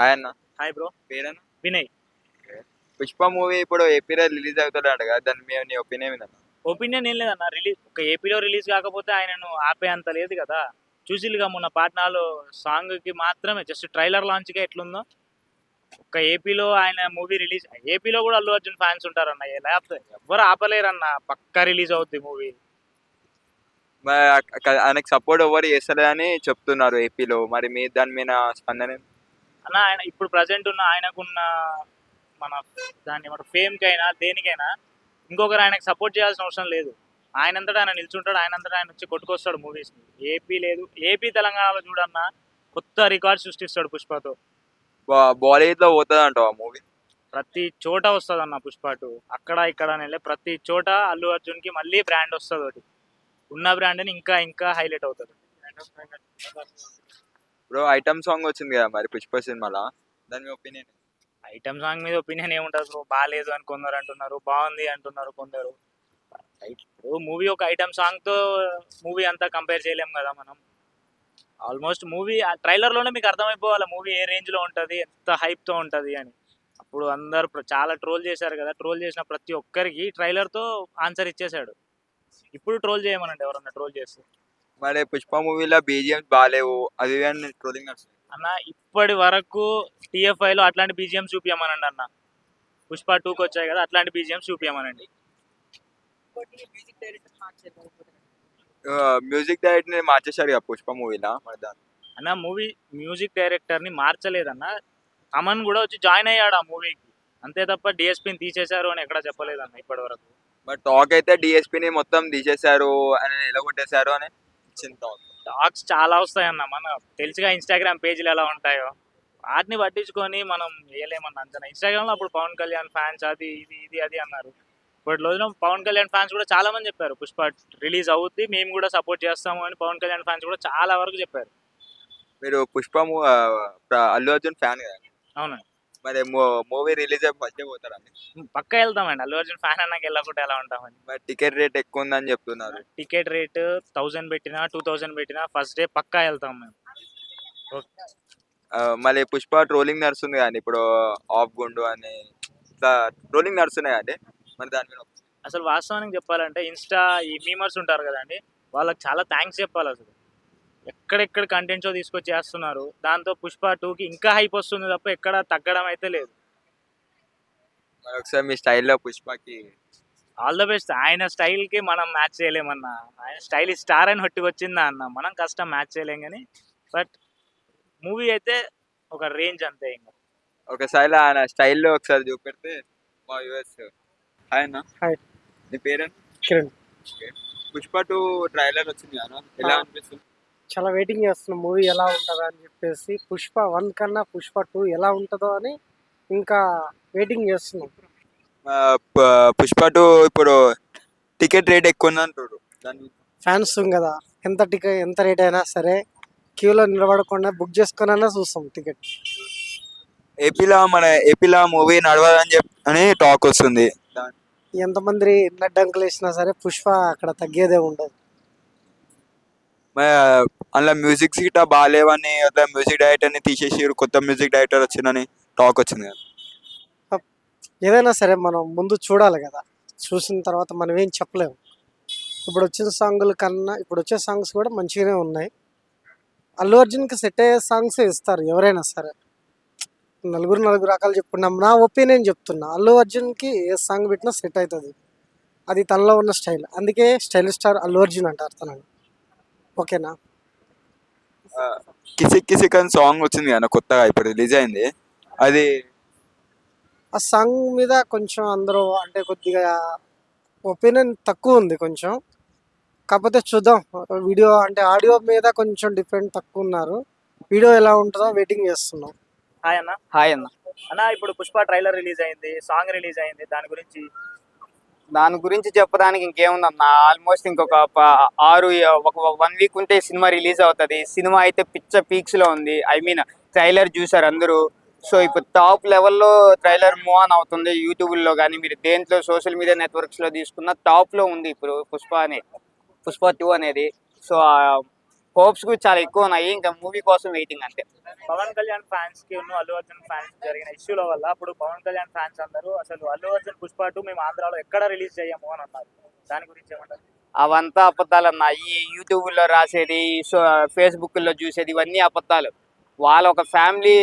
Hi అన్న. Hi bro పేరన్న? Vinay Pushpa movie ఇప్పుడు ఏపీలో రిలీజ్ అవుతాడు కదా దాని మీద నీ ఒపీనియన్ ఏందన్న? ఒపీనియన్ ఏం లేదన్న రిలీజ్ ఒక ఏపీలో రిలీజ్ కాకపోతే ఆయనను ఆపే అంత లేదు కదా. చూసిలుగా మొన్న పాట్నాలో సాంగ్కి మాత్రమే జస్ట్ ట్రైలర్ లాంచ్గా ఎట్లుందో. ఒక ఏపీలో ఆయన మూవీ రిలీజ్ ఏపీలో కూడా అల్లు అర్జున్ ఫ్యాన్స్ ఉంటారన్న లేకపోతే ఎవరు ఆపలేరన్న పక్కా రిలీజ్ అవుద్ది మూవీ ఆయనకు సపోర్ట్ ఎవరు చేస్తలేదని చెప్తున్నారు ఏపీలో మరి మీ దాని మీద స్పందన? అన్న ఆయన ఇప్పుడు ప్రజెంట్ ఉన్న ఆయనకున్న మన దాన్ని మన ఫేమ్ కైనా దేనికైనా ఇంకొకరు ఆయనకు సపోర్ట్ చేయాల్సిన అవసరం లేదు. ఆయనంతటా ఆయన నిల్చుంటాడు ఆయనంతటా ఆయన వచ్చి కొట్టుకొస్తాడు మూవీస్ ఏపీ లేదు. ఏపీ తెలంగాణలో చూడన్న కొత్త రికార్డ్ సృష్టిస్తాడు పుష్పతో. బాలీవుడ్లో పోతుంది అంటావు ఆ మూవీ ప్రతి చోట వస్తుంది అన్న పుష్ప టూ. అక్కడ ఇక్కడ వెళ్ళి ప్రతి చోట అల్లు అర్జున్కి మళ్ళీ బ్రాండ్ వస్తుంది ఒకటి ఉన్న బ్రాండ్ని ఇంకా ఇంకా హైలైట్ అవుతుంది. బ్రో ఐటమ్ సాంగ్ వచ్చింది కదా మరి పుష్ప సినిమాలో? దాని మీ ఒపీనియన్ ఐటమ్ సాంగ్ మీద ఒపీనియన్ ఏముంటుంది బ్రో బాగాలేదు అని కొందరు అంటున్నారు బాగుంది అంటున్నారు కొందరు. ఇప్పుడు మూవీ ఒక ఐటమ్ సాంగ్తో మూవీ అంతా కంపేర్ చేయలేం కదా మనం. ఆల్మోస్ట్ మూవీ ఆ ట్రైలర్లోనే మీకు అర్థమైపోవాలి మూవీ ఏ రేంజ్లో ఉంటది ఎంత హైప్తో ఉంటది అని. అప్పుడు అందరు చాలా ట్రోల్ చేశారు కదా ట్రోల్ చేసిన ప్రతి ఒక్కరికి ట్రైలర్తో ఆన్సర్ ఇచ్చేశాడు. ఇప్పుడు ట్రోల్ చేయమనండి ఎవరన్నా ట్రోల్ చేస్తే. మరి పుష్ప మూవీలో బీజిఎం బాగాలేవు అది ఇది అని ట్రోలింగ్ నడుస్తుంది అన్న ఇప్పటి వరకు TFI లో అట్లాంటి బీజిఎం చూపించమనండి అన్న. పుష్ప టూకి వచ్చాయి కదా అట్లాంటి బీజిఎం చూపించమనండి మ్యూజిక్ డైరెక్ట్ని మార్చేశారు కదా పుష్ప మూవీలో మరి దాని అన్న మూవీ మ్యూజిక్ డైరెక్టర్ని మార్చలేదన్న. తమన్ కూడా వచ్చి జాయిన్ అయ్యాడు ఆ మూవీకి అంతే తప్ప డిఎస్పీని తీసేశారు అని ఎక్కడ చెప్పలేదన్న ఇప్పటి వరకు. బట్ టాక్ అయితే డిఎస్పీని మొత్తం తీసేశారు అని నిలగొట్టేశారు అని టాక్స్ చాలా వస్తాయన్న. మన తెలుసుగా ఇన్స్టాగ్రామ్ పేజీలు ఎలా ఉంటాయో. వాటిని పట్టించుకొని మనం వేయలేమన్న అంచనా. ఇన్స్టాగ్రామ్లో అప్పుడు పవన్ కళ్యాణ్ ఫ్యాన్స్ అది ఇది ఇది అది అన్నారు. ఇప్పటి రోజున పవన్ కళ్యాణ్ ఫ్యాన్స్ కూడా చాలా మంది చెప్పారు. పుష్ప రిలీజ్ అవుద్ది మేము కూడా సపోర్ట్ చేస్తాము అని పవన్ కళ్యాణ్ ఫ్యాన్స్ కూడా చాలా వరకు చెప్పారు. మీరు పుష్ప అల్లు అర్జున్ ఫ్యాన్ కదా? అవునండి. మరి మూవీ రిలీజ్ అయ్యి ఫస్ట్ పోతారండి పక్కా వెళ్తామండి అల్లు అర్జున్ ఫ్యాన్ అన్నాక వెళ్ళకుండా ఎలా ఉంటామని మరి టికెట్ రేట్ ఎక్కువ ఉందని చెప్తున్నారు. టికెట్ రేట్ థౌజండ్ పెట్టినా టూ థౌజండ్ పెట్టినా ఫస్ట్ డే పక్కా వెళ్తాం మేము. మళ్ళీ పుష్ప ట్రోలింగ్ నడుస్తుంది కానీ ఇప్పుడు ఆఫ్ గుండు అని ఇట్లా ట్రోలింగ్ నడుస్తున్నాయి అండి మరి దాని మీద అసలు వాస్తవానికి చెప్పాలంటే ఇన్స్టా ఈ మీమర్స్ ఉంటారు కదండి. వాళ్ళకి చాలా థ్యాంక్స్ చెప్పాలి అసలు. ఎక్కడెక్కడ కంటెంట్ షో తీసుకొచ్చి చేస్తున్నారు దాంతో పుష్ప టూకి ఇంకా హైప్ వస్తుంది తప్ప ఎక్కడ తగ్గడం అయితే లేదు. మరి ఒకసారి మీ స్టైల్లో పుష్పకి. ఆల్ ద బెస్ట్ ఆయన స్టైల్కి మనం మ్యాచ్ చేయలేమన్నా. ఆయన స్టైల్ స్టార్ అని వచ్చిందా అన్న మనం కష్టం మ్యాచ్ చేయలేం కానీ బట్ మూవీ అయితే ఒక రేంజ్ అంతే ఇంకా. ఒకసారి ఆయన స్టైల్లో ఒకసారి చూపెడితే మా యూఎస్ హాయ్ అన్న. హాయ్. నీ కిరణ్. పుష్ప టూ ట్రైలర్ వచ్చింది కదా ఎలా. అనిపిస్తుంది? చాలా వెయిటింగ్ చేస్తున్న మూవీ ఎలా ఉంటుందో అని చెప్పేసి పుష్ప వన్ కన్నా పుష్ప టూ ఎలా ఉంటుందో అని ఇంకా వెయిటింగ్ చేస్తున్నాం. పుష్ప టూ ఇప్పుడు టికెట్ రేట్ ఎక్కువ దాని ఫ్యాన్స్ కదా ఎంత టికెట్ ఎంత రేట్ అయినా సరే క్యూలో నిలబడకుండా బుక్ చేసుకున్నా చూస్తాం టికెట్ ఏపీలో మన ఏపీలో మూవీ నడవదని చెప్పి అని టాక్ వస్తుంది. ఎంతమంది నడ్డంకులు వేసినా సరే పుష్ప అక్కడ తగ్గేదే ఉండదు. అందులో మ్యూజిక్ సీట్ బాగాలేవని అట్లా మ్యూజిక్ డైరెక్టర్ని తీసేసి కొత్త మ్యూజిక్ డైరెక్టర్ వచ్చిందని టాక్ వచ్చింది కదా. ఏదైనా సరే మనం ముందు చూడాలి కదా. చూసిన తర్వాత మనం ఏం చెప్పలేము. ఇప్పుడు వచ్చిన సాంగుల కన్నా ఇప్పుడు వచ్చే సాంగ్స్ కూడా మంచిగానే ఉన్నాయి. అల్లు అర్జున్కి సెట్ అయ్యే సాంగ్స్ ఇస్తారు ఎవరైనా సరే. నలుగురు నలుగురు రకాలు చెప్పుకున్నాం నా ఒపీనియన్ చెప్తున్నా అల్లు అర్జున్కి ఏ సాంగ్ పెట్టినా సెట్ అవుతుంది. అది తనలో ఉన్న స్టైల్. అందుకే స్టైల్ స్టార్ అల్లు అర్జున్ అంటారు తనని. ఓకేనా? కిసిక్ కిసిక్ అని సాంగ్ వచ్చింది కదా కొత్తగా ఇప్పుడు రిలీజ్ అయింది. అది ఆ సాంగ్ మీద కొంచెం అందరూ అంటే కొద్దిగా ఒపీనియన్ తక్కువ ఉంది కొంచెం. కాకపోతే చూద్దాం వీడియో అంటే ఆడియో మీద కొంచెం డిఫరెంట్ తక్కువ ఉన్నారు. వీడియో ఎలా ఉంటుందో వెయిటింగ్ చేస్తున్నాం. హాయ్ అన్న. హాయ్ అన్న. అన్న ఇప్పుడు పుష్ప ట్రైలర్ రిలీజ్ అయింది సాంగ్ రిలీజ్ అయింది దాని గురించి దాని గురించి చెప్పడానికి ఇంకేముందన్న ఆల్మోస్ట్ ఇంకొక ఆరు ఒక వన్ వీక్ ఉంటే సినిమా రిలీజ్ అవుతుంది. సినిమా అయితే పిచ్చ పీక్స్లో ఉంది. ఐ మీన్ ట్రైలర్ చూసారు అందరూ. సో ఇప్పుడు టాప్ లెవెల్లో ట్రైలర్ మూవ్ ఆన్ అవుతుంది. యూట్యూబ్లో కానీ మీరు దేంట్లో సోషల్ మీడియా నెట్వర్క్స్లో తీసుకున్న టాప్లో ఉంది ఇప్పుడు పుష్ప అని. పుష్ప టూ అనేది. సో హోప్స్ కూడా చాలా ఎక్కువ ఉన్నాయి. ఇంకా మూవీ కోసం వెయిటింగ్ అంతే. పవన్ కళ్యాణ్ ఫ్యాన్స్కి ఉన్న అల్లు అర్జున్ ఫ్యాన్స్ జరిగిన ఇష్యూల వల్ల అప్పుడు పవన్ కళ్యాణ్ ఫ్యాన్స్ అందరూ అసలు అల్లు అర్జున్ పుష్ప టూ మేము ఆంధ్రాలో ఎక్కడ రిలీజ్ చేయము అని అన్నారు. దాని గురించి ఏమంటారు? అవంతా అబద్ధాలన్న ఈ యూట్యూబ్లో రాసేది ఫేస్బుక్లో చూసేది ఇవన్నీ అబద్ధాలు. వాళ్ళ ఒక ఫ్యామిలీ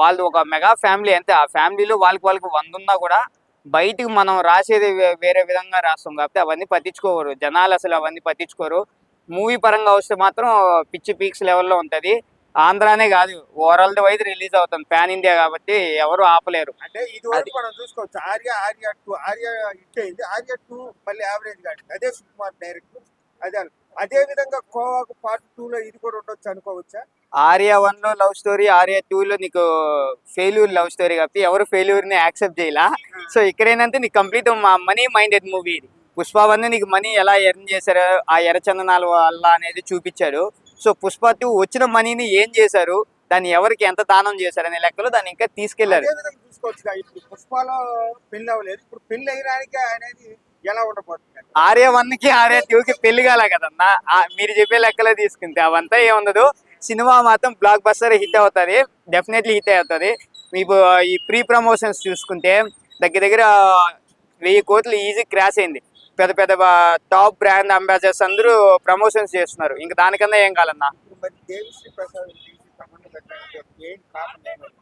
వాళ్ళు ఒక మెగా ఫ్యామిలీ అంతే. ఆ ఫ్యామిలీలో వాళ్ళకి వాళ్ళకి వంద ఉన్నా కూడా బయటికి మనం రాసేది వేరే విధంగా రాస్తాం కాబట్టి అవన్నీ పట్టించుకోరు. జనాలు అసలు అవన్నీ పట్టించుకోరు. మూవీ పరంగా వస్తే మాత్రం పిచ్చి పీక్స్ లెవెల్లో ఉంటుంది. ఆంధ్రానే కాదు ఓవరాల్ వైజ్ రిలీజ్ అవుతుంది పాన్ ఇండియా కాబట్టి ఎవరు ఆపలేరు. అంటే ఇది వరకు మనం చూసుకోవచ్చు ఆర్య ఆర్య టూ ఆర్య హిట్ అయింది. ఆర్య టూ మళ్ళీ యావరేజ్ కాదు అదే సుకుమార్ డైరెక్ట్ అదే అదే విధంగా కోవాకు పార్ట్ టూ లో ఇది కూడా ఉండొచ్చు అనుకోవచ్చా? ఆర్య వన్లో లవ్ స్టోరీ ఆర్య టూ లో నీకు ఫెయిల్యూర్ లవ్ స్టోరీ కాబట్టి ఎవరు ఫెయిల్యూర్ని యాక్సెప్ట్ చేయలా. సో ఇక్కడ ఏంటంటే నీకు కంప్లీట్ మనీ మైండెడ్ మూవీ ఇది. పుష్ప వన్ నీకు మనీ ఎలా ఎర్న్ చేశారు? ఆ ఎర్రచందనాల వల్ల అనేది చూపించాడు. సో పుష్ప టూ వచ్చిన మనీని ఏం చేశారు? దాన్ని ఎవరికి ఎంత దానం చేశారు అనే లెక్కలో దాన్ని ఇంకా తీసుకెళ్ళారు. చూసుకోవచ్చు ఇప్పుడు పుష్పలో పెళ్ళి అవ్వలేదు. ఇప్పుడు పెళ్ళి అయ్యడానికి అనేది ఎలా ఉండబోతుంది ఆర్య వన్కి ఆర్య టూ కి పెళ్ళి కాలే కదన్నా. మీరు చెప్పే లెక్కలో తీసుకుంటే అవంతా ఏముండదు. సినిమా మాత్రం బ్లాక్ బస్టర్ హిట్ అవుతుంది. డెఫినెట్లీ హిట్ అవుతుంది. మీకు ఈ ప్రీ ప్రమోషన్స్ చూసుకుంటే దగ్గర దగ్గర వెయ్యి కోట్లు ఈజీ క్రాష్ అయింది. పెద్ద పెద్ద టాప్ బ్రాండ్ అంబాసిడర్స్ అందరూ ప్రమోషన్స్ చేస్తున్నారు. ఇంకా దానికన్నా ఏం కావాలన్నా ఏమని?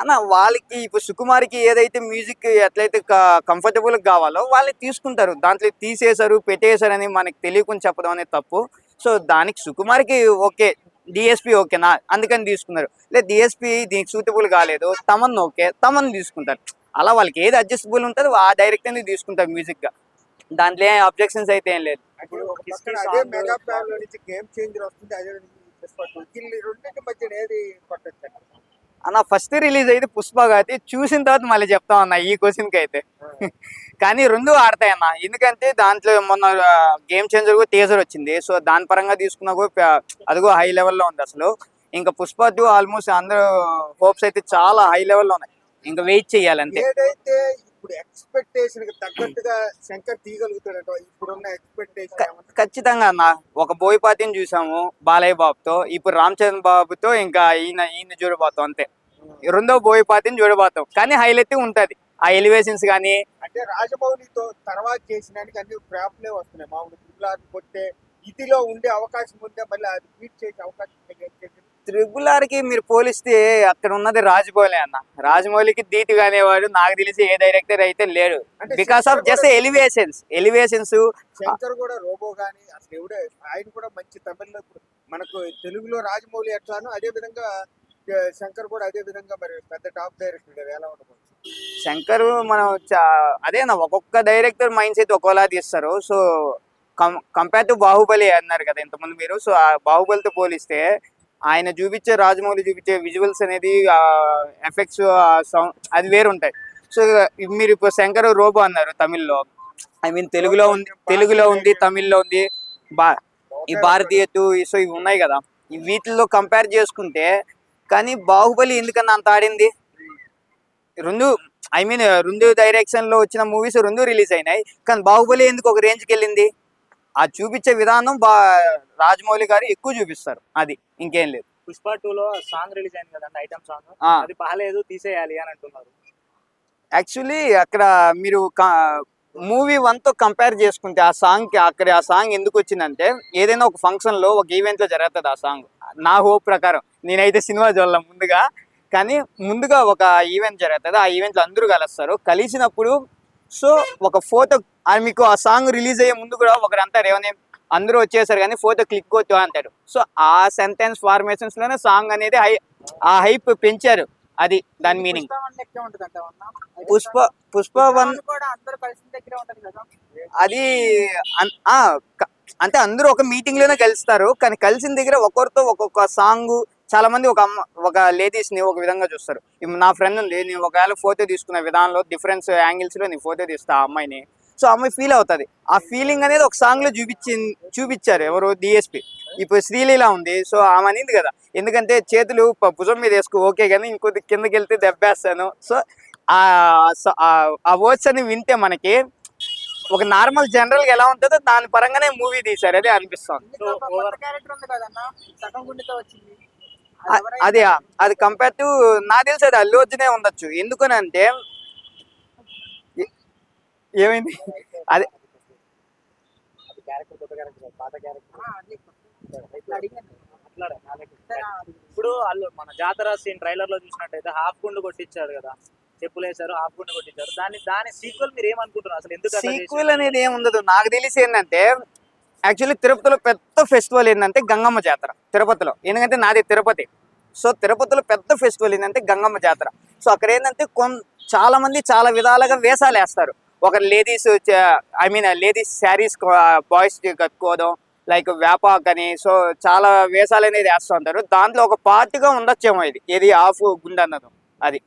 అన్న వాళ్ళకి ఇప్పుడు సుకుమార్కి ఏదైతే మ్యూజిక్ ఎట్లయితే కంఫర్టబుల్ కావాలో వాళ్ళని తీసుకుంటారు. దాంట్లో తీసేశారు పెట్టేశారని మనకి తెలియకుండా చెప్పడం అనేది తప్పు. సో దానికి సుకుమార్కి ఓకే డిఎస్పి ఓకేనా? అందుకని తీసుకున్నారు. లేదు డిఎస్పి దీనికి సూటబుల్ కాలేదు. తమన్ ఓకే తమన్ తీసుకుంటారు. అలా వాళ్ళకి ఏది అడ్జస్టబుల్ ఉంటుందో ఆ డైరెక్ట్ అనేది తీసుకుంటారు మ్యూజిక్గా. దాంట్లో ఏం అబ్జెక్షన్స్ అయితే ఏం లేదు. అన్న ఫస్ట్ రిలీజ్ అయితే పుష్ప కాబట్టి చూసిన తర్వాత మళ్ళీ చెప్తాం అన్న ఈ క్వశ్చన్కి అయితే. కానీ రెండు ఆడతాయి అన్న. ఎందుకంటే దాంట్లో మొన్న గేమ్ చేంజర్ కూడా టేజర్ వచ్చింది. సో దాని పరంగా తీసుకున్నా కూడా అదిగో హై లెవెల్లో ఉంది అసలు. ఇంకా పుష్ప టూ ఆల్మోస్ట్ అందరూ హోప్స్ అయితే చాలా హై లెవెల్లో ఉన్నాయి. ఇంకా వెయిట్ ఏదైతే ఇప్పుడు ఎక్స్పెక్టేషన్కి తగ్గట్టుగా శంకర్ తీయగలుగుతాడట. ఇప్పుడున్న ఎక్స్పెక్టేషన్ ఖచ్చితంగా అన్న. ఒక బోయపాతిని చూసాము బాలయ్య బాబుతో. ఇప్పుడు రామ్ చరణ్ బాబుతో ఇంకా ఈయన ఈయన చూడబోతాం అంతే. రెండో బోయపాతిని చూడబోతాం. కానీ హైలైట్ ఉంటది. ఆ ఎలివేషన్స్ కానీ అంటే రాజమౌళితో తర్వాత చేసినానికి అన్ని ప్రాబ్లే వస్తున్నాయి. మామూలు త్రిబులార్ కొట్టే ఇదిలో ఉండే అవకాశం ఉంటే మళ్ళీ అది బీట్ చేసే అవకాశం ఉంటే ఏం చేసేది? త్రిబుల్ ఆర్కి మీరు పోలిస్తే అక్కడ ఉన్నది రాజమౌళి అన్న. రాజమౌళికి ధీటు అనేవాడు నాకు తెలిసి ఏ డైరెక్టర్ అయితే లేడు. Because of just elevations elevations Shankar కూడా రోబో గానీ అసలు ఆయన కూడా మంచి ఇప్పుడు మనకు తెలుగులో రాజమౌళి ఎట్లానో అదే విధంగా శంకర్ కూడా అదే విధంగా మరి పెద్ద టాప్ డైరెక్టర్ ఎలా ఉండబోతుంది? శంకర్ మనం చా- అదేనా ఒక్కొక్క డైరెక్టర్ మైండ్ సెట్ ఒక్కోలా తీస్తారు. సో కంపేర్ టు బాహుబలి అన్నారు కదా ఇంతకుముందు మీరు. సో ఆ బాహుబలితో పోలిస్తే ఆయన చూపించే రాజమౌళి చూపించే విజువల్స్ అనేది ఎఫెక్ట్స్ సౌండ్ అది వేరు ఉంటాయి సో మీరు ఇప్పుడు శంకర్ రోబో అన్నారు తమిళ్ళో. ఐ మీన్ తెలుగులో ఉంది తెలుగులో ఉంది తమిళ్ళో ఉంది బా ఈ భారతీయ సో ఇవి ఉన్నాయి కదా. వీటిల్లో కంపేర్ చేసుకుంటే కానీ బాహుబలి ఎందుకన్నా అంత ఆడింది? రెండు ఐ మీన్ రెండు డైరెక్షన్లో వచ్చిన మూవీస్ రెండు రిలీజ్ అయినాయి కానీ బాహుబలి ఎందుకు ఒక రేంజ్కి వెళ్ళింది? ఆ చూపించే విధానం బా రాజమౌళి గారు ఎక్కువ చూపిస్తారు అది. ఇంకేం లేదు. పుష్ప టూ లో సాంగ్ రిలీజ్ అయింది కదండి ఐటమ్ సాంగ్. అది బాగాలేదు తీసేయాలి అని అంటున్నారు. యాక్చువల్లీ అక్కడ మీరు మూవీ వన్తో కంపేర్ చేసుకుంటే ఆ సాంగ్కి అక్కడ ఆ సాంగ్ ఎందుకు వచ్చిందంటే ఏదైనా ఒక ఫంక్షన్లో ఒక ఈవెంట్లో జరుగుతుంది ఆ సాంగ్ నా హోప్ ప్రకారం. నేనైతే సినిమా చూడాల ముందుగా. కానీ ముందుగా ఒక ఈవెంట్ జరుగుతుంది. ఆ ఈవెంట్లో అందరూ కలుస్తారు. కలిసినప్పుడు సో ఒక ఫోటో మీకు ఆ సాంగ్ రిలీజ్ అయ్యే ముందు కూడా ఒకరు అంటారు ఏమని అందరూ వచ్చేసారు కానీ ఫోటో క్లిక్ కొట్టు అంటాడు. సో ఆ సెంటెన్స్ ఫార్మేషన్స్లోనే సాంగ్ అనేది హై ఆ హైప్ పెంచారు. అది దాని మీనింగ్ పుష్ప పుష్ప వన్ అది అంటే అందరూ ఒక మీటింగ్లోనే కలుస్తారు కానీ కలిసిన దగ్గర ఒక్కొక్కరితో ఒక్కొక్క సాంగ్ చాలా మంది ఒక అమ్మ ఒక లేడీస్ని ఒక విధంగా చూస్తారు. నా ఫ్రెండ్ ఉంది నేను ఒకవేళ ఫోటో తీసుకునే విధానంలో డిఫరెన్స్ యాంగిల్స్లో నేను ఫోటో తీస్తా ఆ అమ్మాయిని. సో అమ్మాయి ఫీల్ అవుతుంది. ఆ ఫీలింగ్ అనేది ఒక సాంగ్లో చూపించి చూపించారు ఎవరు డిఎస్పి ఇప్పుడు శ్రీలీల ఉంది సో ఆమె అనింది కదా ఎందుకంటే చేతులు భుజం మీద వేసుకో ఓకే కానీ ఇంకొద్ది కిందకి వెళ్తే దెబ్బేస్తాను. సో ఆ వర్డ్స్ అని వింటే మనకి ఒక నార్మల్ జనరల్గా ఎలా ఉంటుందో దాని పరంగానే మూవీ తీశారు అదే అనిపిస్తుంది. అది అది కంపేర్ టు నాకు తెలిసి అది అల్లు అర్జునే ఉండొచ్చు. ఎందుకని అంటే ఏ- ఏమైంది? అది ఇప్పుడు వాళ్ళు మన జాతర సీన్ ట్రైలర్లో చూసినట్టయితే హాఫ్ గుండు కొట్టించారు కదా. చెప్పులు వేశారు హాఫ్ గుండు కొట్టించారు. దాని దాని సీక్వెల్ మీరు ఏమనుకుంటున్నారు? అసలు ఎందుకు సీక్వెల్? అనేది ఏమి ఉండదు నాకు తెలిసి ఏంటంటే యాక్చువల్లీ తిరుపతిలో పెద్ద ఫెస్టివల్ ఏంటంటే గంగమ్మ జాతర తిరుపతిలో. ఎందుకంటే నాది తిరుపతి. సో తిరుపతిలో పెద్ద ఫెస్టివల్ ఏంటంటే గంగమ్మ జాతర. సో అక్కడ ఏంటంటే కొన్ చాలా మంది చాలా విధాలుగా వేషాలు వేస్తారు ఒక ladies I mean ladies saris boys కట్టుకోవడం లైక్ వేపాక్ అని సో చాలా వేషాలు అనేది వేస్తూ ఉంటారు దాంట్లో ఒక పార్ట్గా ఉండొచ్చేమో ఇది. ఏది ఆఫ్ గుండె అది.